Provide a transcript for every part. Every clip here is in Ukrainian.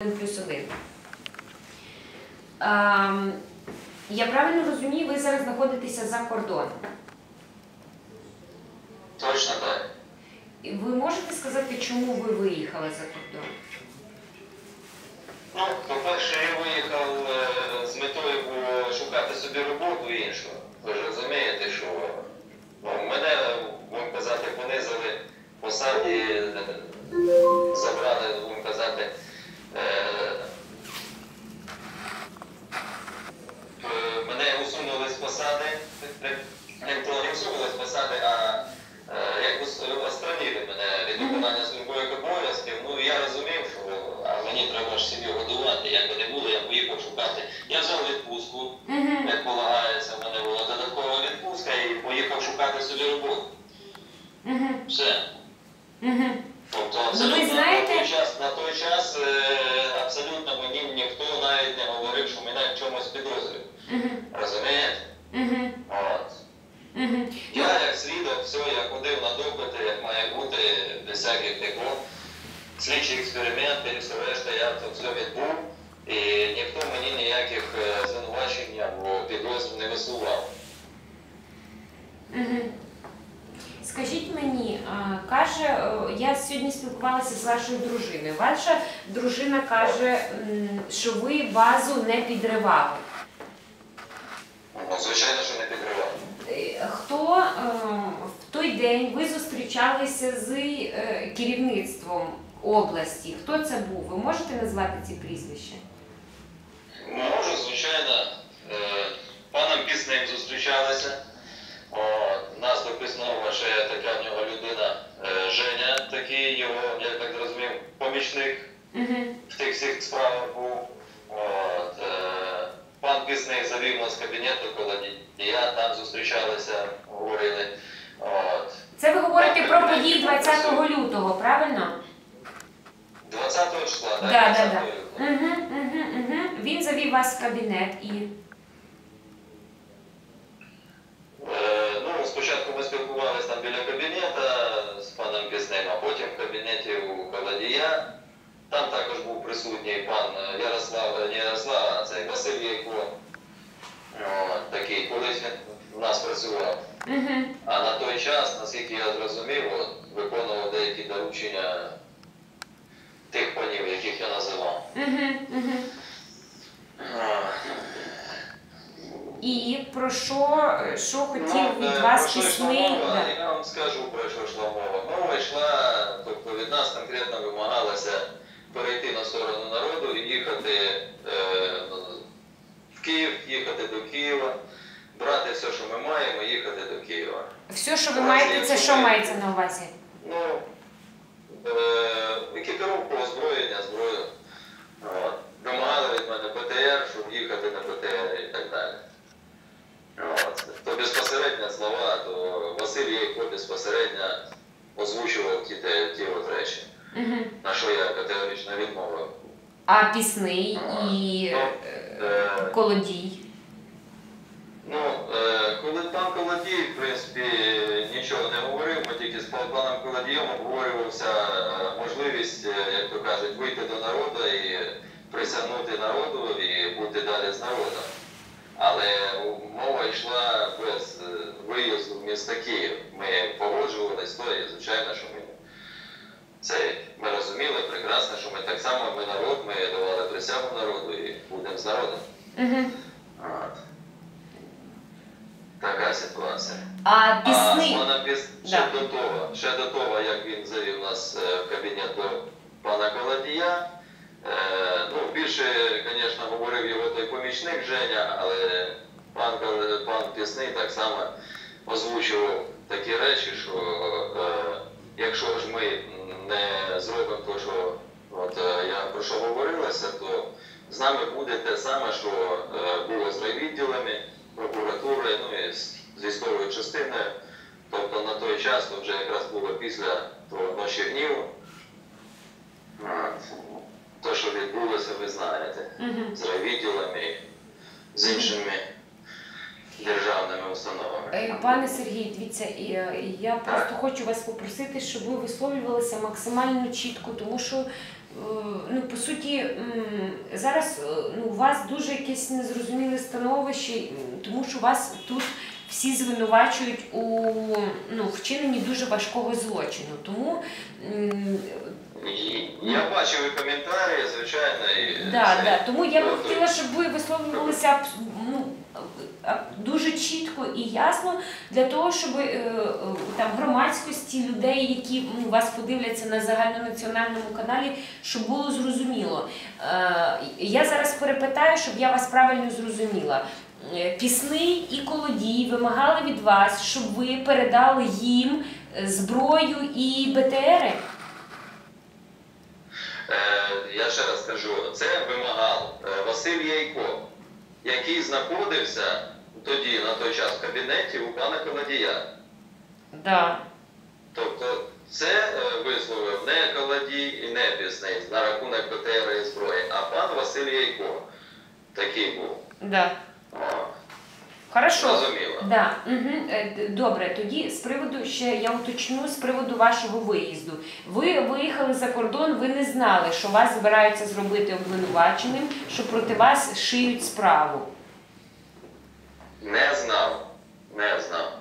1 плюс 1. Ем, я правильно розумію, ви зараз знаходитеся за кордоном. Точно так. Ви можете сказати, чому ви виїхали за кордон? Ну, по-перше, я виїхав е, з метою шукати собі роботу іншу. Ви ж розумієте, що ну, мене, будемо казати, понизили посаді, е, забрали, будемо казати, É... Я як свідок, все, я ходив на допити, як має бути, без всяких такого. Слідчі експерименти і все решта, я це все відбув. І ніхто мені ніяких е, звинувачень або підозр не висував. Угу. Скажіть мені, каже, е, я сьогодні спілкувалася з вашою дружиною. Ваша дружина каже, що ви базу не підривали. Ну, звичайно, що не Хто е, в той день ви зустрічалися з е, керівництвом області? Хто це був? Ви можете назвати ці прізвища? Можу, звичайно, е, паном Пісним зустрічалися. У нас до Пісного ще така в нього людина Женя, такий його, я так зрозумів, помічник. В тих всіх справах був. От, пан Пісний завів нас в кабінет около я там зустрічалися, говорили. От. Це ви говорите про події 20 лютого, правильно? 20 числа, так? Да, да, 20 да. лютого. Угу, угу, угу. Він завів вас в кабінет і. Е, ну, спочатку ми спілкувалися там біля кабінета з паном Пісним, а потім в кабінеті у Каладія. Там також був присутній пан е, Ярослав, не Ярослав, а це Василь Яйко. Такий, колись він в нас працював. А на той час, наскільки я зрозумів, от, виконував деякі доручення тих панів, яких я називав. І про що, що хотів ну, від е, вас пісний? Я вам скажу про що йшла мова. Мова йшла, тобто від нас конкретно вимагалося перейти на сторону народу і їхати е, в Київ, їхати до Києва, брати все, що ми маємо, їхати до Києва. Все, що ви маєте, це що мається на увазі? Ну, екіпіровку, озброєння, зброю. От. Вимагали від мене ПТР, щоб їхати на ПТР і так далі. От. То безпосередньо слова, то Василь Яйко безпосередньо озвучував ті, ті от речі, Угу. на що я категорично відмовив. А пісний і Ну, е, Е, колодій. Ну, е, коли пан Колодій, в принципі, нічого не говорив, ми тільки з паном Колодієм обговорювався можливість, як то кажуть, вийти до народу і присягнути народу і бути далі з народом. Але мова йшла без виїзду в місто Київ. Ми погоджувалися то, і звичайно, що ми це ми розуміли прекрасно, що ми так само, ми народ, ми давали присягу народу і будемо з народом. Угу. Така ситуація. А А пісний. Піс... Да. ще до того, ще до того, як він завів нас е, в кабінет до пана Колодія. Е, ну, більше, звісно, говорив його той помічник Женя, але пан, пан Пісний так само озвучував такі речі, що е, якщо ж ми не зробимо те, що от, я про що говорилося, то з нами буде те саме, що е, було з райвідділами, прокуратурою, ну і з, військовою частиною. Тобто на той час, то вже якраз було після того ночі гніву. От. Що відбулося, ви знаєте, з райвідділами, з іншими державними установами. Е, Пане Сергій, дивіться, е, я просто хочу вас попросити, щоб ви висловлювалися максимально чітко, тому що ну, по суті, зараз е, ну, у вас дуже якесь незрозуміле становище, тому що вас тут всі звинувачують у ну, вчиненні дуже важкого злочину. Тому Я бачив і коментарі, звичайно, і Да, да. Тому я Тобто, хотіла, щоб ви висловлювалися дуже чітко і ясно для того, щоб е, е, там громадськості людей, які вас подивляться на загальнонаціональному каналі, щоб було зрозуміло. Е, я зараз перепитаю, щоб я вас правильно зрозуміла. Пісний і колодій вимагали від вас, щоб ви передали їм зброю і БТРи. Я ще раз кажу, це вимагав Василь Яйко, який знаходився тоді на той час в кабінеті у пана Колодія. Да. Тобто це е, висловив не Колодій і не Пісний на рахунок БТР і зброї, а пан Василь Яйко. Такий був. Да. Хорошо. Да. Угу. Добре, тоді з приводу ще я уточню з приводу вашого виїзду. Ви виїхали за кордон, ви не знали, що вас збираються зробити обвинуваченим, що проти вас шиють справу. Не знав. Не знав.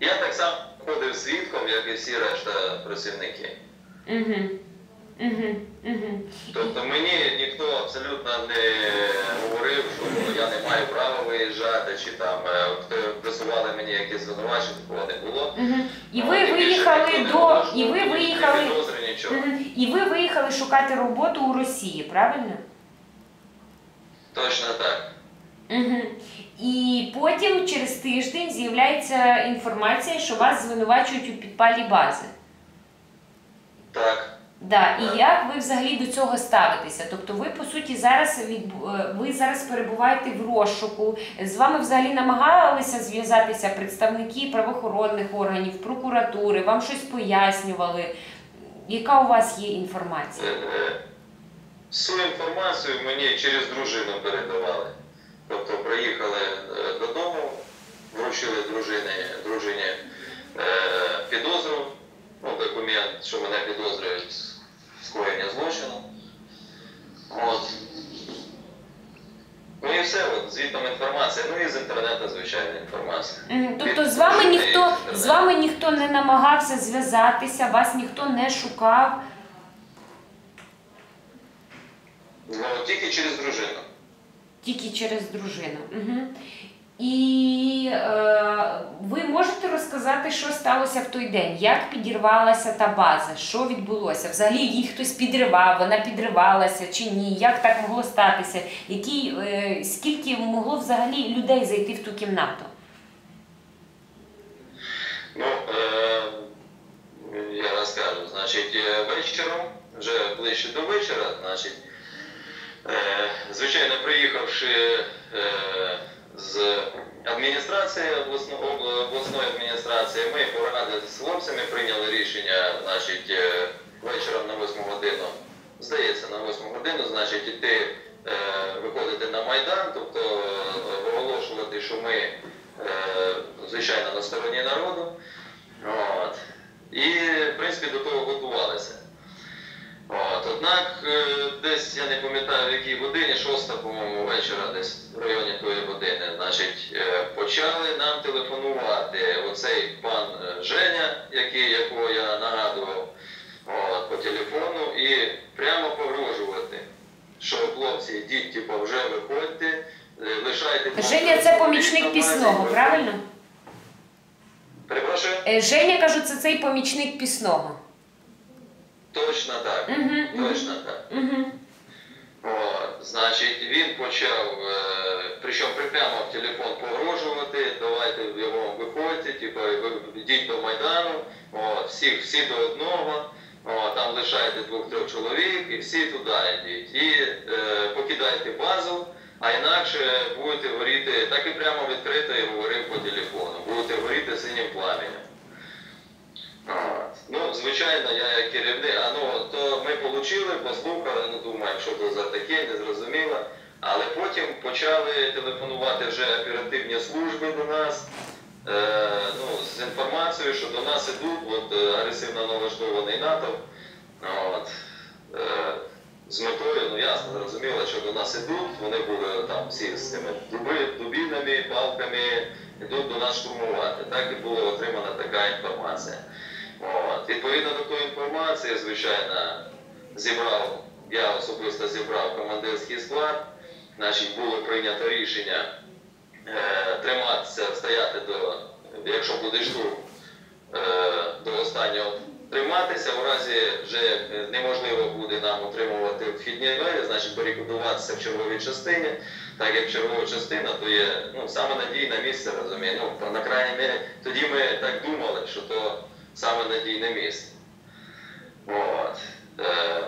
Я так само ходив свідком, як і всі решта працівники. Угу. Угу. Угу. Тобто мені ніхто абсолютно не говорив, що я не маю права виїжджати, чи там е, хто присували мені якісь звинувачення, такого не було. Угу. І ви виїхали до може і ви виїхали. І ви виїхали шукати роботу у Росії, правильно? Точно так. Угу. І потім через тиждень з'являється інформація, що вас звинувачують у підпалі бази. Так. Да, і як ви взагалі до цього ставитеся? Тобто ви по суті зараз від ви зараз перебуваєте в розшуку. З вами взагалі намагалися зв'язатися представники правоохоронних органів, прокуратури, вам щось пояснювали. Яка у вас є інформація? Е, е, Всю інформацію мені через дружину передавали. Тобто приїхали е, додому, вручили дружині, дружині е, підозру, ну, документ, що мене підозрюють в скоєння злочину. От. Ну і все, от, звітом інформація, ну і з інтернету, звичайно, інформація. Мгм. Тобто з вами ніхто з вами ніхто не намагався зв'язатися, вас ніхто не шукав. Ну, тільки через дружину. Тільки через дружину. Угу. І е, ви можете розказати, що сталося в той день? Як підірвалася та база? Що відбулося? Взагалі її хтось підривав, вона підривалася чи ні? Як так могло статися? Які, е, скільки могло взагалі людей зайти в ту кімнату? Ну, е, я розкажу. Значить, е, вечором, вже ближче до вечора, значить, звичайно, приїхавши е, з адміністрації обласної адміністрації, ми порадилися з хлопцями, прийняли рішення, значить, е, вечором на 8 годину, здається, на 8 годину, значить, іти, е, виходити на Майдан, тобто е, оголошувати, що ми, е, звичайно, на стороні народу. От. І, в принципі, до того готувалися. От. Однак, е, десь я не пам'ятаю в якій годині, шоста, по-моєму, вечора, десь в районі тої години, значить, е, почали нам телефонувати оцей пан е, Женя, який, якого я нагадував от, по телефону, і прямо погрожувати, що хлопці, йдіть, типу, вже виходьте, лишайте. Женя це помічник пісного, правильно? Перепрошую? Женя кажу, це цей помічник пісного. Точно так. Угу, Точно так. угу. От, значить, він почав, е, причому прямо в телефон погрожувати, давайте його виходьте, типу, йдіть до Майдану, от, всі, всі до одного, от, там лишайте двох-трьох чоловік і всі туди йдіть. І е, покидайте базу, а інакше будете горіти, так і прямо відкрито я говорив по телефону, будете горіти синім пламенем. Ну, звичайно, я як керівник, а ну, то ми отримали, послухали, ну думаємо, що це за таке, не зрозуміло. Але потім почали телефонувати вже оперативні служби до нас е, ну, з інформацією, що до нас ідуть от, е, агресивно налаштований НАТО. От. Е, з метою, ну ясно, зрозуміло, що до нас ідуть, вони були там всі з цими дуби, дубінами, палками, йдуть до нас штурмувати. Так і була отримана така інформація. От. Відповідно до тої інформації, звичайно, зібрав, я особисто зібрав командирський склад, значить було прийнято рішення е, триматися, стояти до, якщо буде штурм, е, до останнього триматися. У разі вже неможливо буде нам утримувати вхідні двері, значить барикадуватися в черговій частині. Так як чергова частина, то є ну, саме надійне місце, розуміє. Ну, на крайній мірі, тоді ми так думали, що то саме надійне місце. От. Е,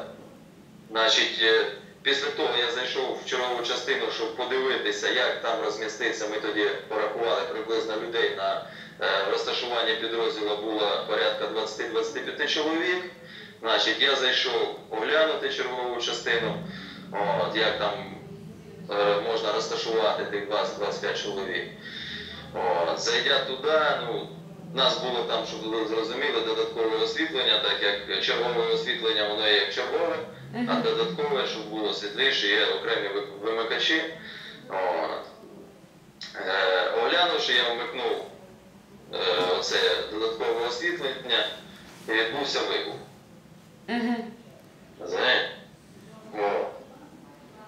значить, е, після того я зайшов в чергову частину, щоб подивитися, як там розміститься. Ми тоді порахували приблизно людей на е, розташування підрозділу було порядка 20-25 чоловік. Значить, я зайшов оглянути чергову частину, от, як там е, можна розташувати тих 20-25 чоловік. От, зайдя туди, ну, нас було там, щоб ви зрозуміли, додаткове освітлення, так як чергове освітлення, воно є як чергове, а додаткове, щоб було світліше, є окремі вимикачі. От. Е, оглянувши, я вмикнув е, це додаткове освітлення і відбувся вибух. Знаєте?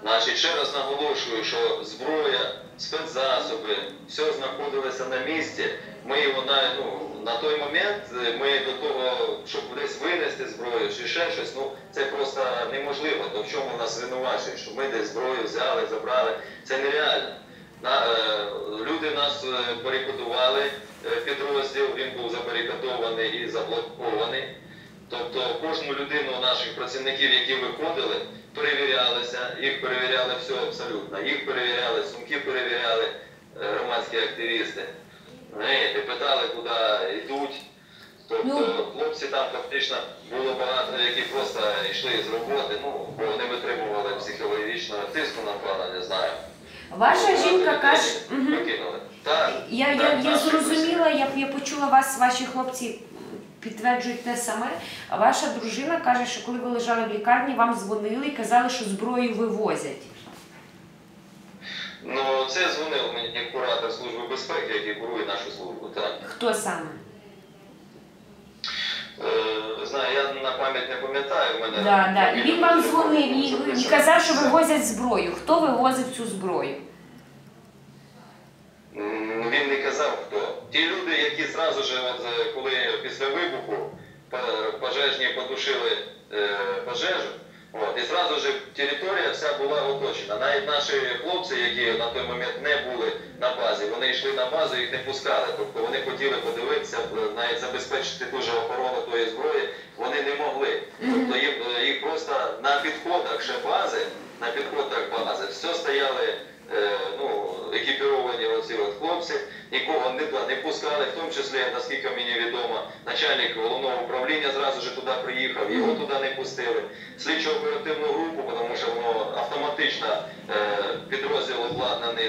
Значить, ще раз наголошую, що зброя, спецзасоби, все знаходилося на місці. Ми його на, ну, на той момент, е, ми до того, щоб десь винести зброю чи ще щось, ну це просто неможливо. То в чому нас звинувачують, що ми десь зброю взяли, забрали. Це нереально. На, е, люди нас е, барикадували, е, підрозділ, він був забарикадований і заблокований. Тобто кожну людину наших працівників, які виходили, перевірялися, їх перевіряли все абсолютно. Їх перевіряли, сумки перевіряли е, громадські активісти. Знаєте, питали, куди йдуть. Тобто Ну. хлопці там фактично було багато, які просто йшли з роботи, ну, бо вони витримували психологічного тиску, напевно, не знаю. Ваша жінка каже. Угу. Покинули. Так, Я, я, так, я наші зрозуміла, я, я почула вас, ваші хлопці підтверджують те саме. А ваша дружина каже, що коли ви лежали в лікарні, вам дзвонили і казали, що зброю вивозять. Ну, це дзвонив мені куратор Служби безпеки, який курує нашу службу. Так. Хто саме? Е, знаю, я на пам'ять не пам'ятаю. Мене Да, да. І він вам дзвонив і, і казав, що вивозять зброю. Хто вивозив цю зброю? Він не казав хто. Ті люди, які зразу ж, е, коли після вибуху пожежні потушили е, пожежу, от, і зразу ж територія вся була оточена. Навіть наші хлопці, які на той момент не були на базі, вони йшли на базу, їх не пускали. Тобто вони хотіли подивитися, е, навіть забезпечити дуже охорону тої зброї, вони не могли. Тобто їх, е, їх просто на підходах ще бази, на підходах бази, все стояли е, ну, екіпіровані оці от хлопці, нікого не, не пускали, в тому числі, наскільки мені відомо, начальник головного управління зразу ж туди приїхав, його туди не пустили. Слідчо оперативну групу, тому що воно автоматично е, підрозділ обладнаний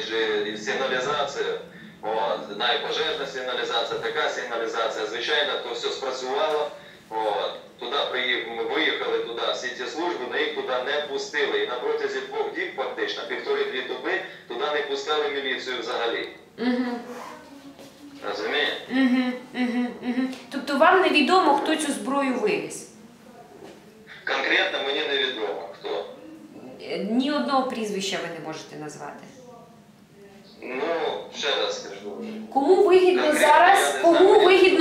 і сигналізацією. От, навіть пожежна сигналізація, така сигналізація, звичайно, то все спрацювало. От, туди виїхали туди, всі ці служби, але їх туди не пустили. І на протязі двох діб, фактично, півтори-дві доби, туди не пускали міліцію взагалі. Угу. Розумієте? Угу, угу, угу. Тобто вам невідомо, хто цю зброю вивіз? Конкретно мені невідомо хто. Е, Ні одного прізвища ви не можете назвати. Ну, ще раз скажу. Кому вигідно зараз,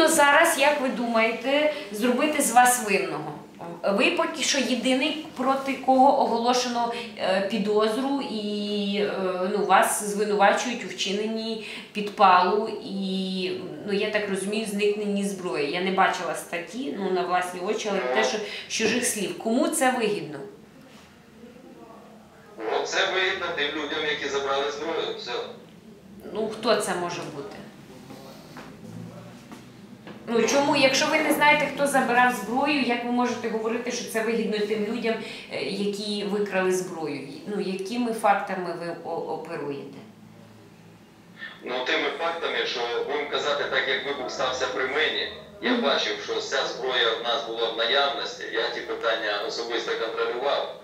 вигідно зараз, як ви думаєте, зробити з вас винного? Ви поки що єдиний, проти кого оголошено е, підозру, і е, ну, вас звинувачують у вчиненні підпалу і, ну я так розумію, зникненні зброї. Я не бачила статті ну, на власні очі, але те, що з чужих слів. Кому це вигідно? Ну, це вигідно тим людям, які забрали зброю. Все. Ну, хто це може бути? Ну чому, якщо ви не знаєте, хто забирав зброю, як ви можете говорити, що це вигідно тим людям, е, які викрали зброю? Ну, якими фактами ви оперуєте? Ну, тими фактами, що будемо казати, так як вибух стався при мені, я бачив, що вся зброя в нас була в наявності, я ті питання особисто контролював.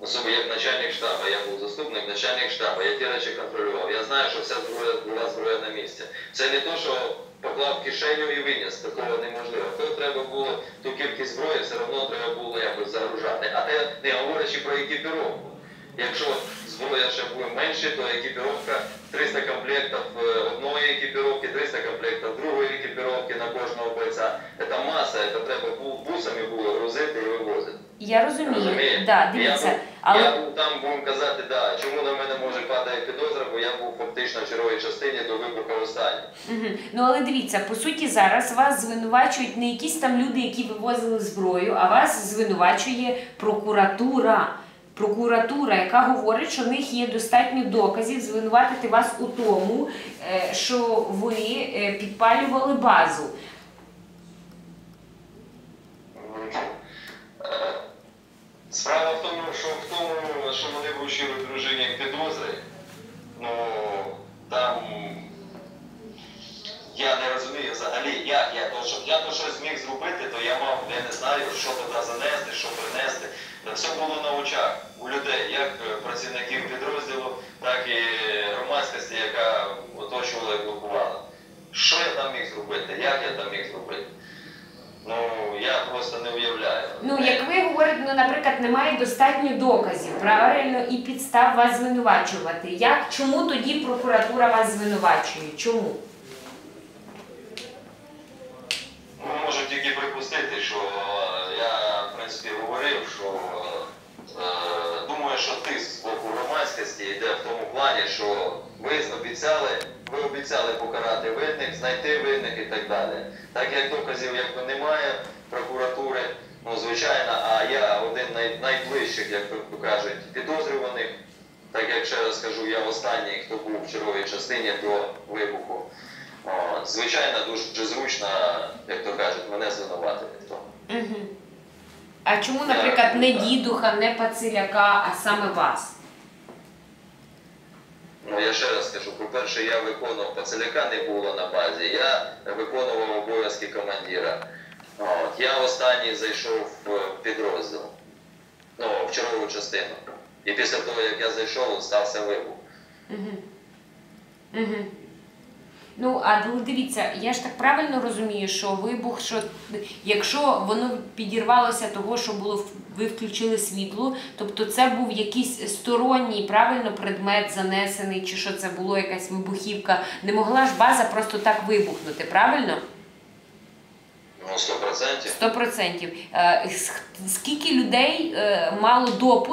особливо як начальник штабу, я був заступник начальник штабу, я ті речі контролював. Я знаю, що вся зброя була зброя на місці. Це не то, що поклав кишеню і виніс, такого неможливо. То треба було ту кількість зброї, все одно треба було якось загружати. А те не говорячи про екіпіровку. Якщо зброя ще буде менше, то екіпіровка 300 комплектів е, одної екіпіровки, 300 комплектів другої екіпіровки на кожного бойця. Це маса, це треба бусами було грузити і вивозити. Я розумію. Розумієте? Да, Я був- але Я був там, будемо казати, да, чому на мене може падає підозра, бо я був фактично в черговій частині до вибуху останній. Мгм. Ну але дивіться, по суті, зараз вас звинувачують не якісь там люди, які вивозили зброю, а вас звинувачує прокуратура. Прокуратура, яка говорить, що в них є достатньо доказів звинуватити вас у тому, е, що ви е, підпалювали базу. Е, Справа в тому, що в тому, що вони вручили дружині підозри, ну там я не розумію взагалі, як я то, щоб я то щось зміг зробити, то я мав, я не знаю, що туди занести, що принести. Все було на очах у людей, як е, працівників підрозділу, так і громадськості, яка оточувала і блокувала. Що я там міг зробити? Як я там міг зробити? Ну, я просто не уявляю. Ну, як ви говорите, ну, наприклад, немає достатньо доказів, правильно, і підстав вас звинувачувати. Як, чому тоді прокуратура вас звинувачує? Чому? Ну, можу тільки припустити, що е, я, в принципі, говорив, що е, думаю, що тиск з боку громадськості йде в тому плані, що ви обіцяли, ви обіцяли покарати винних, знайти винних і так далі. Так як доказів якби немає прокуратури, ну звичайно, а я один най, найближчих, як то кажуть, підозрюваних. Так як ще раз кажу, я останній, хто був в черговій частині до вибуху. О, звичайно, дуже зручно, як то кажуть, мене звинуватити в тому. Угу. А чому, наприклад, не дідуха, не пациляка, а саме вас? Ну я ще раз скажу, по-перше, я виконував пацеляка не було на базі, я виконував обов'язки командира. От, я останній зайшов в підрозділ, ну, в чергову частину. І після того, як я зайшов, стався вибух. Ну, а ну, дивіться, я ж так правильно розумію, що вибух, що якщо воно підірвалося того, що було ви включили світло, тобто це був якийсь сторонній правильно предмет занесений, чи що це було якась вибухівка. Не могла ж база просто так вибухнути, правильно? Ну, 100%. Сто процентів. Е, с- Скільки людей е, мало допуск?